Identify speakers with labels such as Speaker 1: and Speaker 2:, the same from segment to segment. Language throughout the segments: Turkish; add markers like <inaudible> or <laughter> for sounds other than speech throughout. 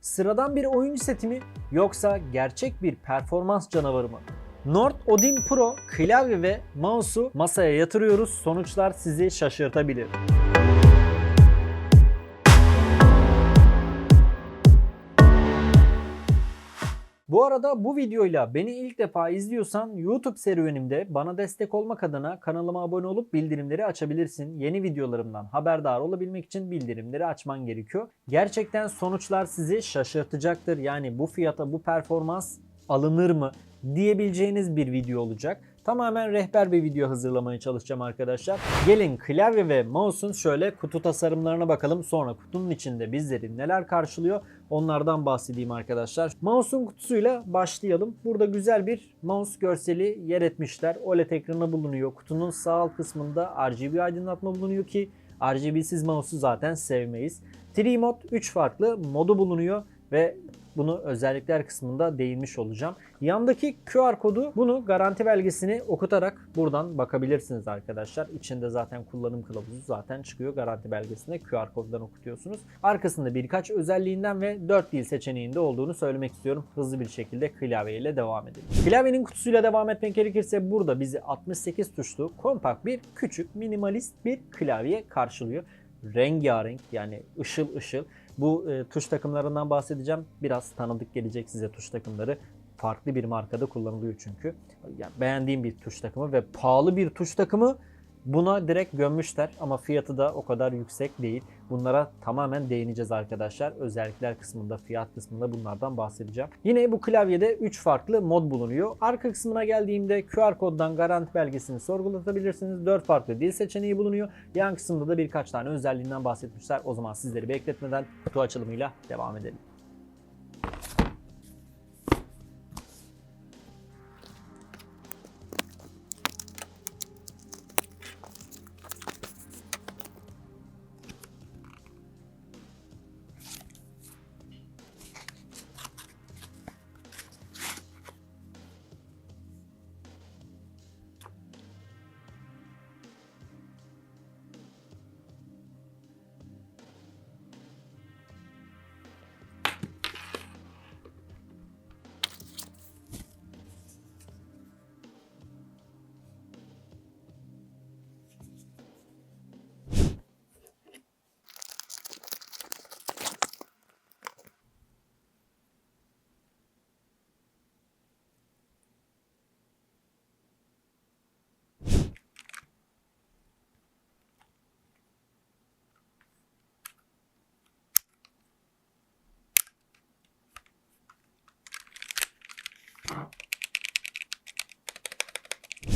Speaker 1: Sıradan bir oyuncu seti mi yoksa gerçek bir performans canavarı mı? Nord Odin Pro klavye ve mouse'u masaya yatırıyoruz. Sonuçlar sizi şaşırtabilir. Bu arada bu videoyla beni ilk defa izliyorsan YouTube serüvenimde bana destek olmak adına kanalıma abone olup bildirimleri açabilirsin. Yeni videolarımdan haberdar olabilmek için bildirimleri açman gerekiyor. Gerçekten sonuçlar sizi şaşırtacaktır. Yani bu fiyata bu performans alınır mı diyebileceğiniz bir video olacak. Tamamen rehber bir video hazırlamaya çalışacağım arkadaşlar. Gelin klavye ve mouse'un şöyle kutu tasarımlarına bakalım. Sonra kutunun içinde bizleri neler karşılıyor onlardan bahsedeyim arkadaşlar. Mouse'un kutusuyla başlayalım. Burada güzel bir mouse görseli yer etmişler. OLED ekranı bulunuyor. Kutunun sağ alt kısmında RGB aydınlatma bulunuyor ki RGB'siz mouse'u zaten sevmeyiz. 3 mod 3 farklı modu bulunuyor ve bunu özellikler kısmında değinmiş olacağım. Yandaki QR kodu bunu garanti belgesini okutarak buradan bakabilirsiniz arkadaşlar. İçinde zaten kullanım kılavuzu zaten çıkıyor garanti belgesinde QR koddan okutuyorsunuz. Arkasında birkaç özelliğinden ve 4 dil seçeneğinde olduğunu söylemek istiyorum. Hızlı bir şekilde klavye ile devam edelim. Klavyenin kutusuyla devam etmek gerekirse burada bizi 68 tuşlu kompakt bir küçük minimalist bir klavye karşılıyor. Rengarenk yani ışıl ışıl. Bu e, tuş takımlarından bahsedeceğim. Biraz tanıdık gelecek size tuş takımları. Farklı bir markada kullanılıyor çünkü. Yani beğendiğim bir tuş takımı ve pahalı bir tuş takımı buna direkt gömmüşler ama fiyatı da o kadar yüksek değil. Bunlara tamamen değineceğiz arkadaşlar. Özellikler kısmında, fiyat kısmında bunlardan bahsedeceğim. Yine bu klavyede 3 farklı mod bulunuyor. Arka kısmına geldiğimde QR koddan garanti belgesini sorgulatabilirsiniz. 4 farklı dil seçeneği bulunuyor. Yan kısımda da birkaç tane özelliğinden bahsetmişler. O zaman sizleri bekletmeden kutu açılımıyla devam edelim.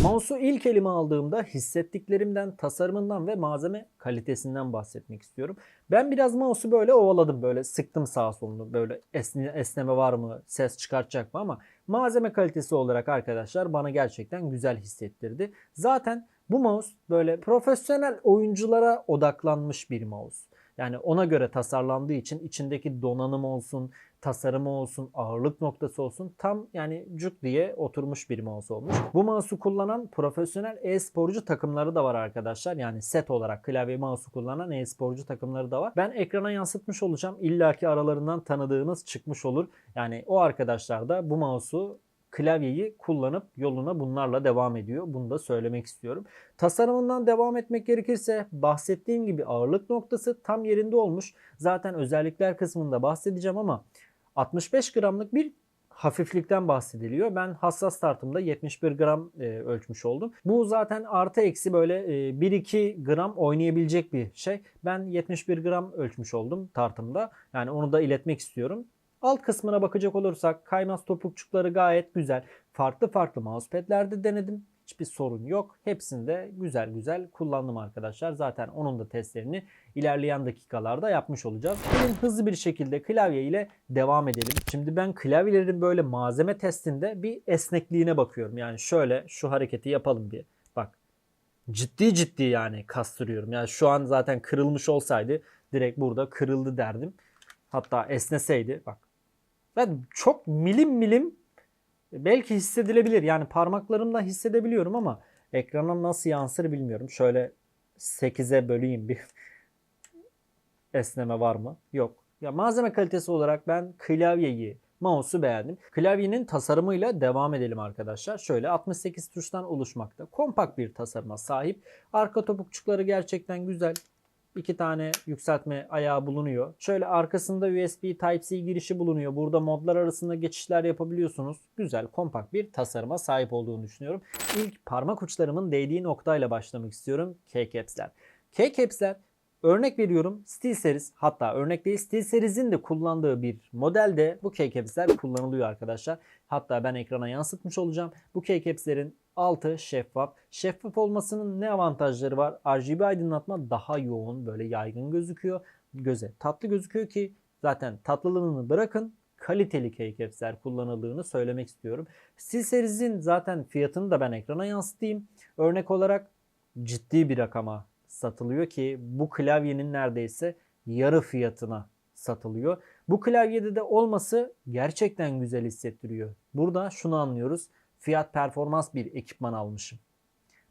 Speaker 1: Mouse'u ilk elime aldığımda hissettiklerimden, tasarımından ve malzeme kalitesinden bahsetmek istiyorum. Ben biraz mouse'u böyle ovaladım. Böyle sıktım sağa solunu. Böyle esne, esneme var mı? Ses çıkartacak mı? Ama malzeme kalitesi olarak arkadaşlar bana gerçekten güzel hissettirdi. Zaten bu mouse böyle profesyonel oyunculara odaklanmış bir mouse. Yani ona göre tasarlandığı için içindeki donanım olsun, tasarımı olsun, ağırlık noktası olsun tam yani cuk diye oturmuş bir mouse olmuş. Bu mouse'u kullanan profesyonel e-sporcu takımları da var arkadaşlar. Yani set olarak klavye mouse'u kullanan e-sporcu takımları da var. Ben ekrana yansıtmış olacağım. İlla ki aralarından tanıdığınız çıkmış olur. Yani o arkadaşlar da bu mouse'u klavyeyi kullanıp yoluna bunlarla devam ediyor. Bunu da söylemek istiyorum. Tasarımından devam etmek gerekirse bahsettiğim gibi ağırlık noktası tam yerinde olmuş. Zaten özellikler kısmında bahsedeceğim ama 65 gramlık bir hafiflikten bahsediliyor. Ben hassas tartımda 71 gram e, ölçmüş oldum. Bu zaten artı eksi böyle e, 1-2 gram oynayabilecek bir şey. Ben 71 gram ölçmüş oldum tartımda. Yani onu da iletmek istiyorum. Alt kısmına bakacak olursak kaymaz topukçukları gayet güzel. Farklı farklı mousepad'lerde denedim. Hiçbir sorun yok. Hepsinde güzel güzel kullandım arkadaşlar. Zaten onun da testlerini ilerleyen dakikalarda yapmış olacağız. Gelin hızlı bir şekilde klavye ile devam edelim. Şimdi ben klavyelerin böyle malzeme testinde bir esnekliğine bakıyorum. Yani şöyle şu hareketi yapalım bir. Bak ciddi ciddi yani kastırıyorum. Yani şu an zaten kırılmış olsaydı direkt burada kırıldı derdim. Hatta esneseydi bak. Ben çok milim milim belki hissedilebilir. Yani parmaklarımla hissedebiliyorum ama ekrana nasıl yansır bilmiyorum. Şöyle 8'e böleyim bir <laughs> esneme var mı? Yok. Ya malzeme kalitesi olarak ben klavyeyi, mouse'u beğendim. Klavyenin tasarımıyla devam edelim arkadaşlar. Şöyle 68 tuştan oluşmakta. Kompakt bir tasarıma sahip. Arka topukçukları gerçekten güzel. İki tane yükseltme ayağı bulunuyor. Şöyle arkasında USB Type-C girişi bulunuyor. Burada modlar arasında geçişler yapabiliyorsunuz. Güzel, kompakt bir tasarıma sahip olduğunu düşünüyorum. İlk parmak uçlarımın değdiği noktayla başlamak istiyorum. K-Caps'ler. K-Caps'ler Örnek veriyorum SteelSeries hatta örnek değil SteelSeries'in de kullandığı bir modelde bu K-Caps'ler kullanılıyor arkadaşlar. Hatta ben ekrana yansıtmış olacağım. Bu K-Caps'lerin altı şeffaf. Şeffaf olmasının ne avantajları var? RGB aydınlatma daha yoğun böyle yaygın gözüküyor. Göze tatlı gözüküyor ki zaten tatlılığını bırakın kaliteli K-Caps'ler kullanıldığını söylemek istiyorum. SteelSeries'in zaten fiyatını da ben ekrana yansıtayım. Örnek olarak ciddi bir rakama satılıyor ki bu klavyenin neredeyse yarı fiyatına satılıyor. Bu klavyede de olması gerçekten güzel hissettiriyor. Burada şunu anlıyoruz. Fiyat performans bir ekipman almışım.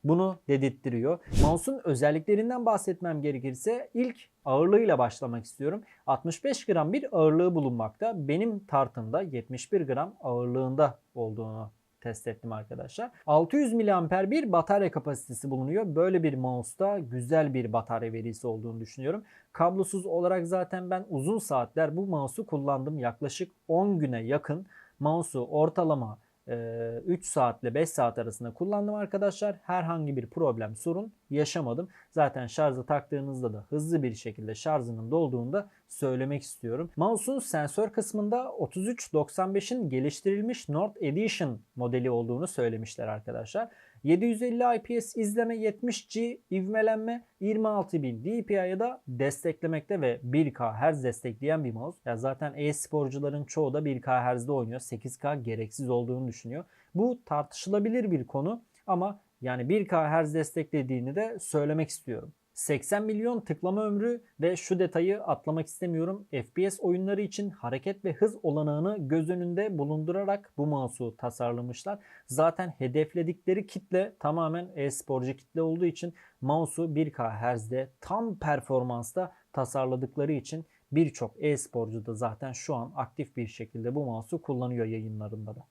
Speaker 1: Bunu dedirttiriyor. Mouse'un özelliklerinden bahsetmem gerekirse ilk ağırlığıyla başlamak istiyorum. 65 gram bir ağırlığı bulunmakta. Benim tartımda 71 gram ağırlığında olduğunu test ettim arkadaşlar. 600 mAh bir batarya kapasitesi bulunuyor. Böyle bir mouse'da güzel bir batarya verisi olduğunu düşünüyorum. Kablosuz olarak zaten ben uzun saatler bu mouse'u kullandım. Yaklaşık 10 güne yakın mouse'u ortalama 3 saatle 5 saat arasında kullandım arkadaşlar. Herhangi bir problem, sorun yaşamadım. Zaten şarjı taktığınızda da hızlı bir şekilde şarjının dolduğunda söylemek istiyorum. Mouse'un sensör kısmında 3395'in geliştirilmiş Nord Edition modeli olduğunu söylemişler arkadaşlar. 750 IPS izleme 70G ivmelenme 26000 DPI'ye da desteklemekte ve 1K Hz destekleyen bir mouse. Ya zaten e-sporcuların çoğu da 1K Hz'de oynuyor. 8K gereksiz olduğunu düşünüyor. Bu tartışılabilir bir konu ama yani 1K Hz desteklediğini de söylemek istiyorum. 80 milyon tıklama ömrü ve şu detayı atlamak istemiyorum. FPS oyunları için hareket ve hız olanağını göz önünde bulundurarak bu mouse'u tasarlamışlar. Zaten hedefledikleri kitle tamamen e-sporcu kitle olduğu için mouse'u 1K Hz'de tam performansta tasarladıkları için birçok e-sporcu da zaten şu an aktif bir şekilde bu mouse'u kullanıyor yayınlarında da.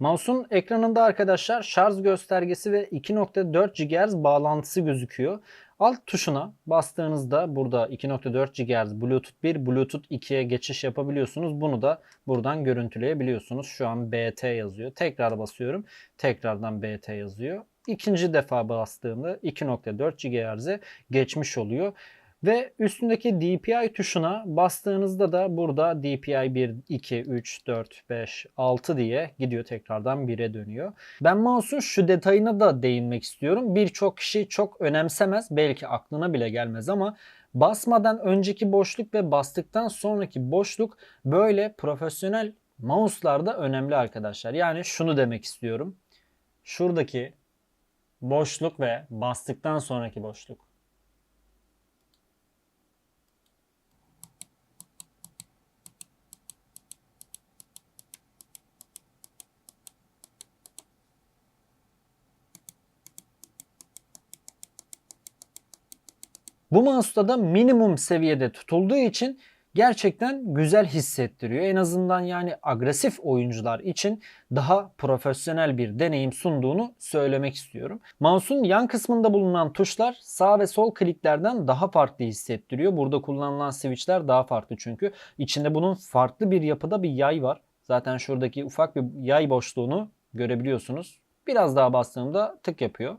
Speaker 1: Mouse'un ekranında arkadaşlar şarj göstergesi ve 2.4 GHz bağlantısı gözüküyor. Alt tuşuna bastığınızda burada 2.4 GHz Bluetooth 1, Bluetooth 2'ye geçiş yapabiliyorsunuz. Bunu da buradan görüntüleyebiliyorsunuz. Şu an BT yazıyor. Tekrar basıyorum. Tekrardan BT yazıyor. İkinci defa bastığımda 2.4 GHz'e geçmiş oluyor. Ve üstündeki DPI tuşuna bastığınızda da burada DPI 1, 2, 3, 4, 5, 6 diye gidiyor tekrardan 1'e dönüyor. Ben mouse'un şu detayına da değinmek istiyorum. Birçok kişi çok önemsemez. Belki aklına bile gelmez ama basmadan önceki boşluk ve bastıktan sonraki boşluk böyle profesyonel mouse'larda önemli arkadaşlar. Yani şunu demek istiyorum. Şuradaki boşluk ve bastıktan sonraki boşluk. Bu mouse'da da minimum seviyede tutulduğu için gerçekten güzel hissettiriyor. En azından yani agresif oyuncular için daha profesyonel bir deneyim sunduğunu söylemek istiyorum. Mouse'un yan kısmında bulunan tuşlar sağ ve sol kliklerden daha farklı hissettiriyor. Burada kullanılan switchler daha farklı çünkü. içinde bunun farklı bir yapıda bir yay var. Zaten şuradaki ufak bir yay boşluğunu görebiliyorsunuz. Biraz daha bastığımda tık yapıyor.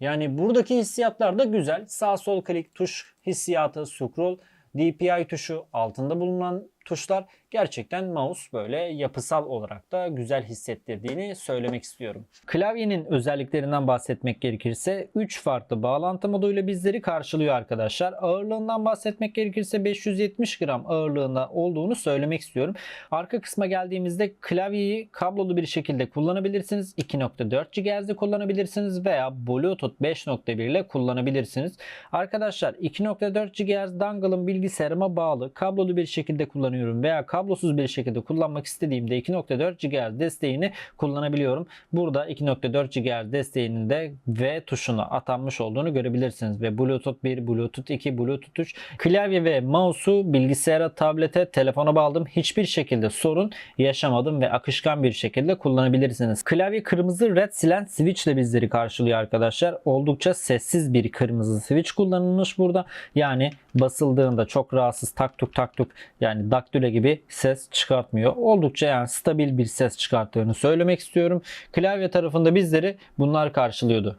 Speaker 1: Yani buradaki hissiyatlar da güzel. Sağ sol klik tuş hissiyatı, scroll, DPI tuşu altında bulunan tuşlar gerçekten mouse böyle yapısal olarak da güzel hissettirdiğini söylemek istiyorum. Klavyenin özelliklerinden bahsetmek gerekirse 3 farklı bağlantı moduyla bizleri karşılıyor arkadaşlar. Ağırlığından bahsetmek gerekirse 570 gram ağırlığında olduğunu söylemek istiyorum. Arka kısma geldiğimizde klavyeyi kablolu bir şekilde kullanabilirsiniz. 2.4 GHz'de kullanabilirsiniz veya Bluetooth 5.1 ile kullanabilirsiniz. Arkadaşlar 2.4 GHz dongle'ın bilgisayarıma bağlı kablolu bir şekilde kullanıyorum kullanıyorum veya kablosuz bir şekilde kullanmak istediğimde 2.4 GHz desteğini kullanabiliyorum. Burada 2.4 GHz desteğinin de V tuşuna atanmış olduğunu görebilirsiniz ve Bluetooth 1, Bluetooth 2, Bluetooth 3 klavye ve mouse'u bilgisayara, tablete, telefona bağladım. Hiçbir şekilde sorun yaşamadım ve akışkan bir şekilde kullanabilirsiniz. Klavye kırmızı red silent switch ile bizleri karşılıyor arkadaşlar. Oldukça sessiz bir kırmızı switch kullanılmış burada. Yani basıldığında çok rahatsız tak tuk tak tuk yani daktilo gibi ses çıkartmıyor. Oldukça yani stabil bir ses çıkarttığını söylemek istiyorum. Klavye tarafında bizleri bunlar karşılıyordu.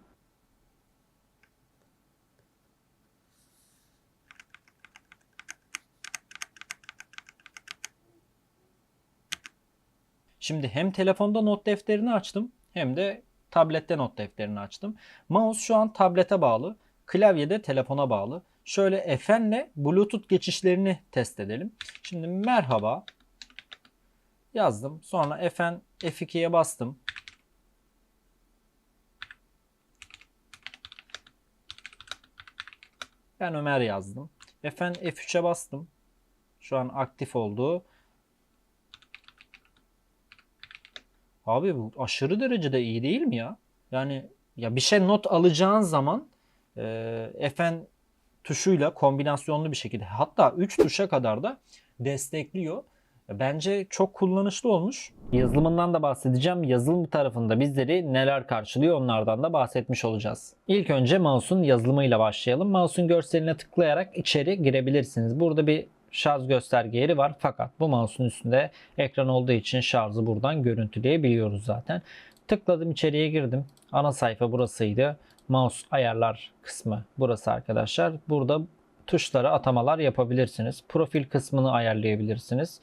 Speaker 1: Şimdi hem telefonda not defterini açtım hem de tablette not defterini açtım. Mouse şu an tablete bağlı. Klavye de telefona bağlı. Şöyle F'nle Bluetooth geçişlerini test edelim. Şimdi merhaba yazdım. Sonra F'n F2'ye bastım. Ben Ömer yazdım. F'n F3'e bastım. Şu an aktif oldu. Abi bu aşırı derecede iyi değil mi ya? Yani ya bir şey not alacağın zaman e, F'n tuşuyla kombinasyonlu bir şekilde hatta 3 tuşa kadar da destekliyor. Bence çok kullanışlı olmuş. Yazılımından da bahsedeceğim. Yazılım tarafında bizleri neler karşılıyor onlardan da bahsetmiş olacağız. İlk önce mouse'un yazılımıyla başlayalım. Mouse'un görseline tıklayarak içeri girebilirsiniz. Burada bir şarj gösterge yeri var fakat bu mouse'un üstünde ekran olduğu için şarjı buradan görüntüleyebiliyoruz zaten. Tıkladım içeriye girdim. Ana sayfa burasıydı. Mouse ayarlar kısmı burası arkadaşlar. Burada tuşlara atamalar yapabilirsiniz. Profil kısmını ayarlayabilirsiniz.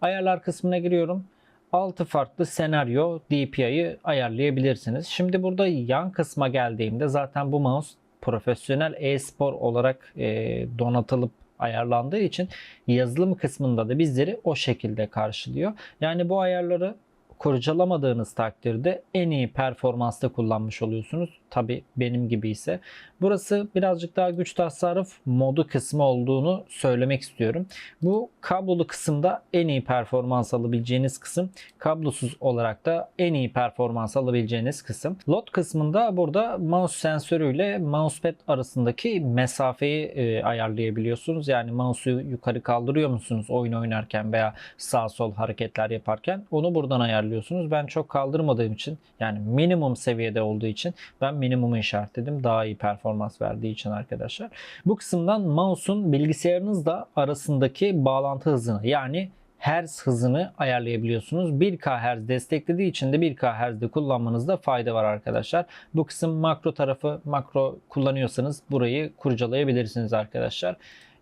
Speaker 1: Ayarlar kısmına giriyorum. 6 farklı senaryo DPI'yi ayarlayabilirsiniz. Şimdi burada yan kısma geldiğimde zaten bu mouse profesyonel e-spor olarak e, donatılıp ayarlandığı için yazılım kısmında da bizleri o şekilde karşılıyor. Yani bu ayarları kurcalamadığınız takdirde en iyi performansta kullanmış oluyorsunuz. Tabi benim gibi ise. Burası birazcık daha güç tasarruf modu kısmı olduğunu söylemek istiyorum. Bu kablolu kısımda en iyi performans alabileceğiniz kısım. Kablosuz olarak da en iyi performans alabileceğiniz kısım. Lot kısmında burada mouse sensörüyle mousepad arasındaki mesafeyi e, ayarlayabiliyorsunuz. Yani mouse'u yukarı kaldırıyor musunuz oyun oynarken veya sağ sol hareketler yaparken onu buradan ayarlıyorsunuz. Ben çok kaldırmadığım için yani minimum seviyede olduğu için ben minimumu işaretledim. Daha iyi performans verdiği için arkadaşlar. Bu kısımdan mouse'un bilgisayarınızla arasındaki bağlantı hızını yani hertz hızını ayarlayabiliyorsunuz. 1K hertz desteklediği için de 1K hertz'de kullanmanızda fayda var arkadaşlar. Bu kısım makro tarafı makro kullanıyorsanız burayı kurcalayabilirsiniz arkadaşlar.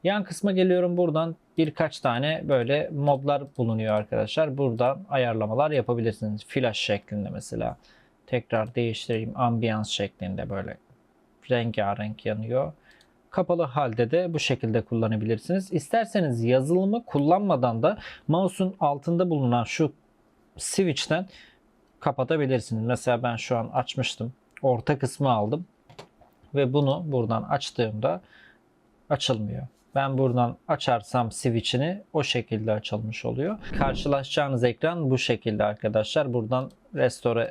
Speaker 1: Yan kısma geliyorum buradan birkaç tane böyle modlar bulunuyor arkadaşlar. Buradan ayarlamalar yapabilirsiniz. Flash şeklinde mesela. Tekrar değiştireyim ambiyans şeklinde böyle rengarenk yanıyor. Kapalı halde de bu şekilde kullanabilirsiniz. İsterseniz yazılımı kullanmadan da mouse'un altında bulunan şu switch'ten kapatabilirsiniz. Mesela ben şu an açmıştım. Orta kısmı aldım. Ve bunu buradan açtığımda açılmıyor. Ben buradan açarsam switch'ini o şekilde açılmış oluyor. Karşılaşacağınız ekran bu şekilde arkadaşlar. Buradan restore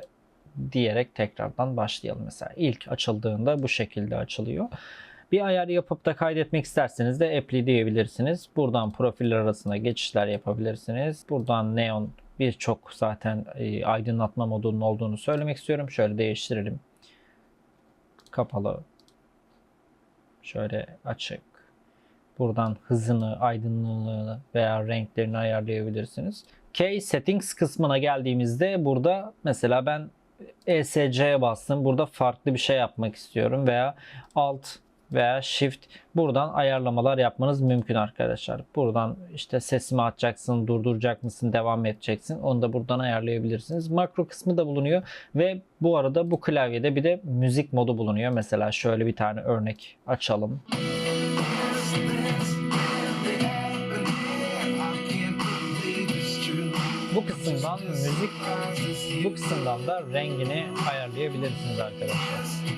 Speaker 1: diyerek tekrardan başlayalım. Mesela ilk açıldığında bu şekilde açılıyor. Bir ayar yapıp da kaydetmek isterseniz de apply diyebilirsiniz. Buradan profiller arasında geçişler yapabilirsiniz. Buradan neon birçok zaten e, aydınlatma modunun olduğunu söylemek istiyorum. Şöyle değiştirelim. Kapalı. Şöyle açık. Buradan hızını, aydınlığını veya renklerini ayarlayabilirsiniz. Key Settings kısmına geldiğimizde burada mesela ben ESC'ye bastım. Burada farklı bir şey yapmak istiyorum veya Alt veya Shift buradan ayarlamalar yapmanız mümkün arkadaşlar. Buradan işte sesimi açacaksın, durduracak mısın, devam edeceksin. Onu da buradan ayarlayabilirsiniz. Makro kısmı da bulunuyor ve bu arada bu klavyede bir de müzik modu bulunuyor. Mesela şöyle bir tane örnek açalım. Bu müzik, bu kısımdan da rengini ayarlayabilirsiniz arkadaşlar.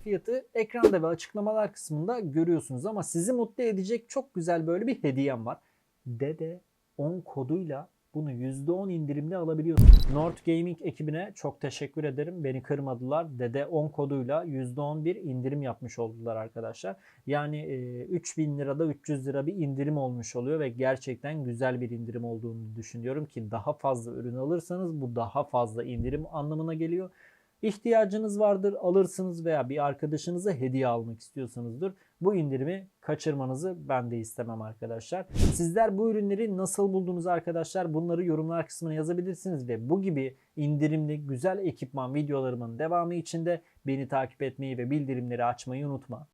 Speaker 1: fiyatı ekranda ve açıklamalar kısmında görüyorsunuz ama sizi mutlu edecek çok güzel böyle bir hediyem var. Dede 10 koduyla bunu %10 indirimli alabiliyorsunuz. North Gaming ekibine çok teşekkür ederim. Beni kırmadılar. Dede 10 koduyla %10 bir indirim yapmış oldular arkadaşlar. Yani e, 3000 lirada 300 lira bir indirim olmuş oluyor ve gerçekten güzel bir indirim olduğunu düşünüyorum ki daha fazla ürün alırsanız bu daha fazla indirim anlamına geliyor. İhtiyacınız vardır alırsınız veya bir arkadaşınıza hediye almak istiyorsanızdır. Bu indirimi kaçırmanızı ben de istemem arkadaşlar. Sizler bu ürünleri nasıl buldunuz arkadaşlar? Bunları yorumlar kısmına yazabilirsiniz ve bu gibi indirimli güzel ekipman videolarımın devamı için de beni takip etmeyi ve bildirimleri açmayı unutma.